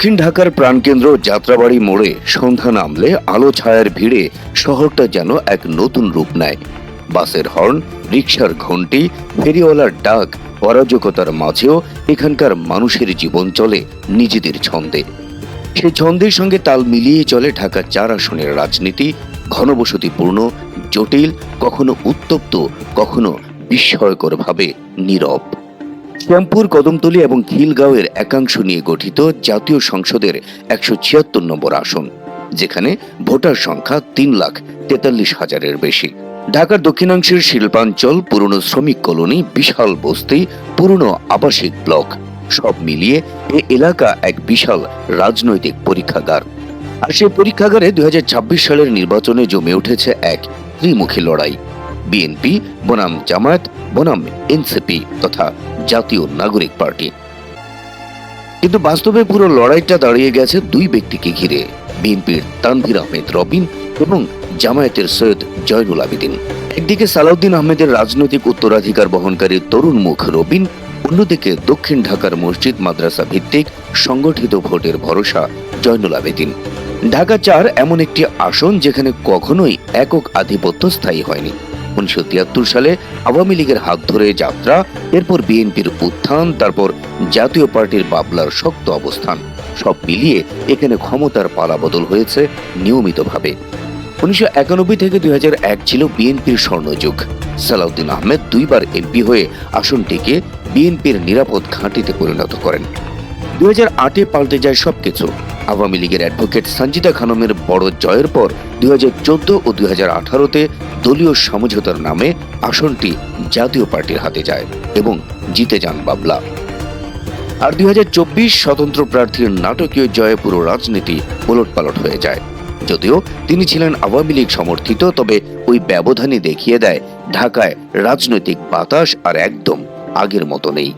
দক্ষিণ ঢাকার প্রাণকেন্দ্র যাত্রাবাড়ি মোড়ে সন্ধ্যা নামলে আলো ছায়ার ভিড়ে শহরটা যেন এক নতুন রূপ নেয়। বাসের হর্ন রিক্সার ঘণ্টি, ফেরিওয়ালার ডাক, অরাজকতার মাঝেও এখানকার মানুষের জীবন চলে নিজেদের ছন্দে। সেই ছন্দের সঙ্গে তাল মিলিয়ে চলে ঢাকা চার আসনের রাজনীতি, ঘনবসতিপূর্ণ, জটিল, কখনো উত্তপ্ত, কখনো বিস্ময়করভাবে নীরব। শ্যামপুর, কদমতলী এবং খিলগাঁওয়ের একাংশ নিয়ে গঠিত জাতীয় সংসদের একশো ছিয়াত্তর নম্বর আসন, যেখানে ভোটার সংখ্যা তিন লাখ তেতাল্লিশ হাজারের বেশি। ঢাকার দক্ষিণাংশের শিল্পাঞ্চল, পুরনো শ্রমিক কলোনি, বিশাল বস্তি, পুরনো আবাসিক ব্লক, সব মিলিয়ে এ এলাকা এক বিশাল রাজনৈতিক পরীক্ষাগার। আর সেই পরীক্ষাগারে দু হাজার ছাব্বিশ সালের নির্বাচনে জমে উঠেছে এক ত্রিমুখী লড়াই। বিএনপি, বনাম জামায়াত, বনাম এনসিপি তথা জাতীয় নাগরিক পার্টি। কিন্তু বাস্তবে পুরো লড়াইটা দাঁড়িয়ে গেছে দুই ব্যক্তিকে ঘিরে, বিএনপির তানভীর আহমেদ রবিন এবং জামায়াতের সৈয়দ জয়নুল আবেদিন। একদিকে সালাউদ্দিন আহমেদের রাজনৈতিক উত্তরাধিকার বহনকারী তরুণ মুখ রবিন, অন্যদিকে দক্ষিণ ঢাকার মসজিদ মাদ্রাসা ভিত্তিক সংগঠিত ভোটের ভরসা জয়নুল আবেদিন। ঢাকা চার এমন একটি আসন যেখানে কখনোই একক আধিপত্য স্থায়ী হয়নি। উনিশশো তিয়াত্তর সালে আওয়ামী লীগের হাত ধরে যাত্রা, এরপর বিএনপির উত্থান, তারপর জাতীয় পার্টির বাবলার শক্ত অবস্থান। সব মিলিয়ে এখানে ক্ষমতার পালাবদল হয়েছে নিয়মিতভাবে। উনিশশো একানব্বই থেকে দুই ছিল বিএনপির স্বর্ণযুগ। সালাউদ্দিন আহমেদ দুইবার এমপি হয়ে আসনটিকে বিএনপির নিরাপদ ঘাঁটিতে পরিণত করেন। দুই হাজার আটে পাল্টে যায় সবকিছু। আওয়ামী লীগের অ্যাডভোকেট সঞ্জিতা খানমের বড় জয়ের পর দুই হাজার চোদ্দ ও দুই হাজার আঠারোতে দলীয় সমঝোতার নামে আসনটি জাতীয় পার্টির হাতে যায় এবং জিতে যান বাবলা। আর দুই হাজার চব্বিশ স্বতন্ত্র প্রার্থীর নাটকীয় জয়ে পুরো রাজনীতি ওলটপালট হয়ে যায়। যদিও তিনি ছিলেন আওয়ামী লীগ সমর্থিত, তবে ওই ব্যবধানই দেখিয়ে দেয় ঢাকায় রাজনৈতিক বাতাস আর একদম আগের মতো নেই।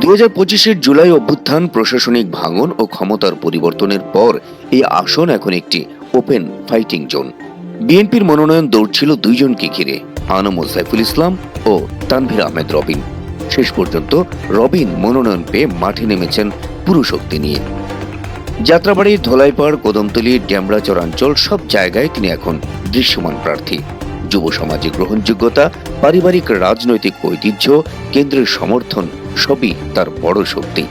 দুই হাজার পঁচিশের জুলাই অভ্যুত্থান, প্রশাসনিক ভাঙন ও ক্ষমতার পরিবর্তনের পর এই আসন এখন একটি ওপেন ফাইটিং জোন। বিএনপির মনোনয়ন দৌড়ছিল দুইজনকে ঘিরে আনম সাইফুল ইসলাম ও তানভীর আহমেদ রবিন। শেষ পর্যন্ত রবিন মনোনয়ন পেয়ে মাঠে নেমেছেন পুরো শক্তি নিয়ে। যাত্রাবাড়ি, ধোলাইপাড়, কদমতলী, ড্যামরা চরাঞ্চল সব জায়গায় তিনি এখন দৃশ্যমান প্রার্থী। যুব সমাজে গ্রহণযোগ্যতা, পারিবারিক রাজনৈতিক ঐতিহ্য, কেন্দ্রের সমর্থন সবই তার বড় শক্তি।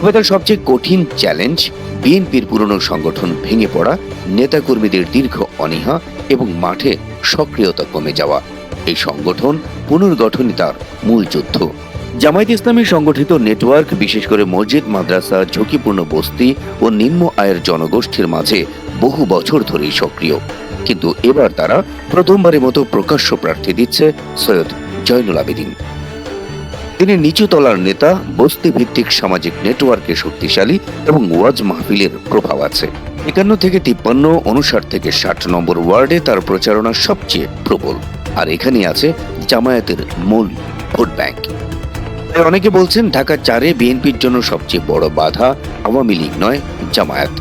তবে তার সবচেয়ে কঠিন চ্যালেঞ্জ বিএনপির পুরনো সংগঠন ভেঙে পড়া, নেতাকর্মীদের দীর্ঘ অনীহা এবং মাঠে সক্রিয়তা কমে যাওয়া। এই সংগঠন পুনর্গঠনই তার মূল যুদ্ধ। জামায়াত ইসলামী সংগঠিত নেটওয়ার্ক, বিশেষ করে মসজিদ, মাদ্রাসা, ঝুঁকিপূর্ণ বস্তি ও নিম্ন আয়ের জনগোষ্ঠীর মাঝে বহু বছর ধরেই সক্রিয়। কিন্তু এবার তারা প্রথমবারের মতো প্রকাশ্য প্রার্থী দিচ্ছে সৈয়দ জয়নুল আবেদিন। তিনি নিচু তলার নেতা বস্তি ভিত্তিক সামাজিক নেটওয়ার্কে শক্তিশালী এবং ওয়াজ মাহফিলের প্রভাব আছে। একান্ন থেকে তিপ্পান্ন, অনুষাট থেকে ষাট নম্বর ওয়ার্ডে তার প্রচারণা সবচেয়ে প্রবল। আর এখানেই আছে জামায়াতের মূল ভোট ব্যাংক। তাই অনেকে বলছেন, ঢাকা চারে বিএনপির জন্য সবচেয়ে বড় বাধা আওয়ামী লীগ নয়, জামায়াত।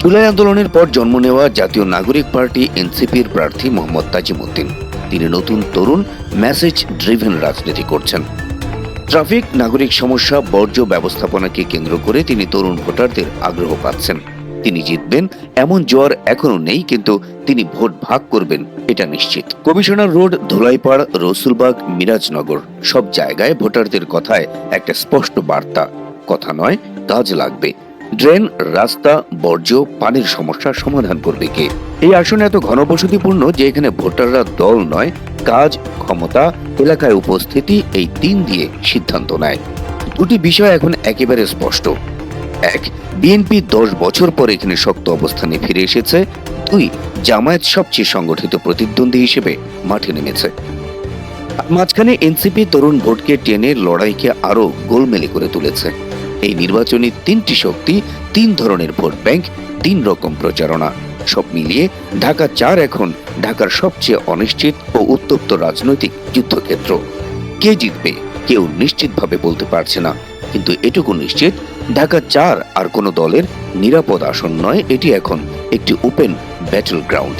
জুলাই আন্দোলনের পর জন্ম নেওয়া জাতীয় নাগরিক পার্টি এনসিপির প্রার্থী মোহাম্মদ তাজিমুদ্দিন। তিনি নতুন তরুণ মেসেজ ড্রিভেন রাজনীতি করছেন। ট্রাফিক, নাগরিক সমস্যা, বর্জ্য ব্যবস্থাপনাকে কেন্দ্র করে তিনি তরুণ ভোটারদের আগ্রহ পাচ্ছেন। তিনি জিতবেন, এমন জ্বর এখনও নেই, কিন্তু তিনি ভোট ভাগ করবেন, এটা নিশ্চিত। কমিশনার রোড, ধোলাইপাড়, রসুলবাগ, মিরাজনগর, সব জায়গায় ভোটারদের কথায় একটা স্পষ্ট বার্তা। কথা নয়, কাজ লাগবে। ড্রেন, রাস্তা, বর্জ্য, পানির সমস্যার সমাধান করবে কে? এই আসনে এত ঘনবসতিপূর্ণ যে এখানে ভোটাররা দল নয় কাজ, ক্ষমতা, এলাকায় উপস্থিতি, এই তিন দিয়ে সিদ্ধান্ত নেয়। দুটি বিষয় এখন একেবারে স্পষ্ট। এক, বিএনপি দশ বছর পর এখানে শক্ত অবস্থানে ফিরে এসেছে। দুই, জামায়াত সবচেয়ে সংগঠিত প্রতিদ্বন্দ্বী হিসেবে মাঠে নেমেছে। মাঝখানে এনসিপি তরুণ ভোটকে টেনে লড়াইকে আরও গোলমেলে করে তুলেছে। এই নির্বাচনী তিনটি শক্তি, তিন ধরনের ভোট ব্যাংক, তিন রকম প্রচারণা। সব মিলিয়ে ঢাকা চার এখন ঢাকার সবচেয়ে অনিশ্চিত ও উত্তপ্ত রাজনৈতিক যুদ্ধক্ষেত্র। কে জিতবে, কেউ নিশ্চিতভাবে বলতে পারছে না। কিন্তু এটুকু নিশ্চিত, ঢাকা চার আর কোনো দলের নিরাপদ আসন নয়, এটি এখন একটি ওপেন ব্যাটল গ্রাউন্ড